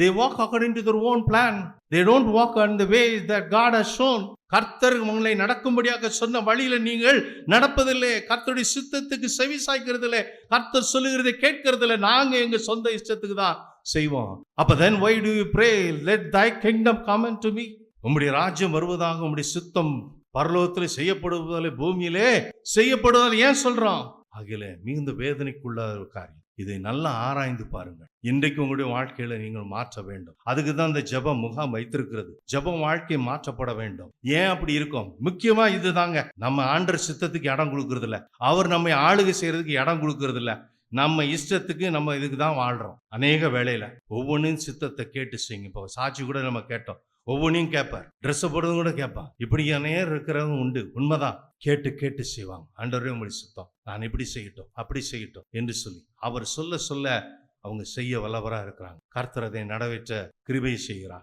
They walk according to their own plan they don't walk on the way that God has shown கர்த்தர் உங்களை நடக்கும்படியாக சொன்ன வழியில நீங்கள் நடப்பதில்லை. கர்த்தருடைய சித்தத்துக்கு செவி சாய்க்கிறதில்லை. கர்த்தர் சொல்லுகிறதை கேட்கறதில்ல. நாங்க எங்க சொந்த இஷ்டத்துக்கு தான் செய்வோம். அப்ப then why to you pray? Let thy kingdom come to me உம்முடைய ராஜ்யம் வருவதாக உம்முடைய சித்தம் பரலோகத்தில் செய்யப்படுவதாலே பூமியிலே செய்யப்படுவதால் ஏன் சொல்றோம்? ஆகிய மிகுந்த வேதனைக்குள்ள ஒரு காரியம் இதை நல்லா ஆராய்ந்து பாருங்கள். இன்றைக்கு உங்களுடைய வாழ்க்கையில நீங்கள் மாற்ற வேண்டும். அதுக்கு தான் இந்த ஜெபம் முகாம் வைத்திருக்கிறது. ஜெபம் வாழ்க்கை மாற்றப்பட வேண்டும். ஏன் அப்படி இருக்கும்? முக்கியமா இதுதாங்க. நம்ம ஆண்டர் சித்தத்துக்கு இடம் கொடுக்கறது இல்ல அவர் நம்மை ஆளுகை செய்யறதுக்கு இடம் கொடுக்கறது இல்ல நம்ம இஷ்டத்துக்கு நம்ம இதுக்கு தான் வாழ்றோம். அநேக வேலையில ஒவ்வொன்றும் சித்தத்தை கேட்டு செய்யுங்க. இப்போ சாட்சி கூட நம்ம கேட்டோம். ஒவ்வொன்றையும் கேட்பார். ட்ரெஸ்ஸை போடுறதும் கூட கேட்பான். இப்படி நேரம் இருக்கிறவங்க உண்டு. உண்மைதான். கேட்டு கேட்டு செய்வாங்க. ஆண்டவரே உங்களை சுத்தம். நான் இப்படி செய்யட்டும் அப்படி செய்யட்டும் என்று சொல்லி. அவர் சொல்ல சொல்ல அவங்க செய்ய வல்லவராக இருக்கிறாங்க. கர்த்தரதை நடைபெற்ற நடவேற்ற கிருபை செய்கிறார்.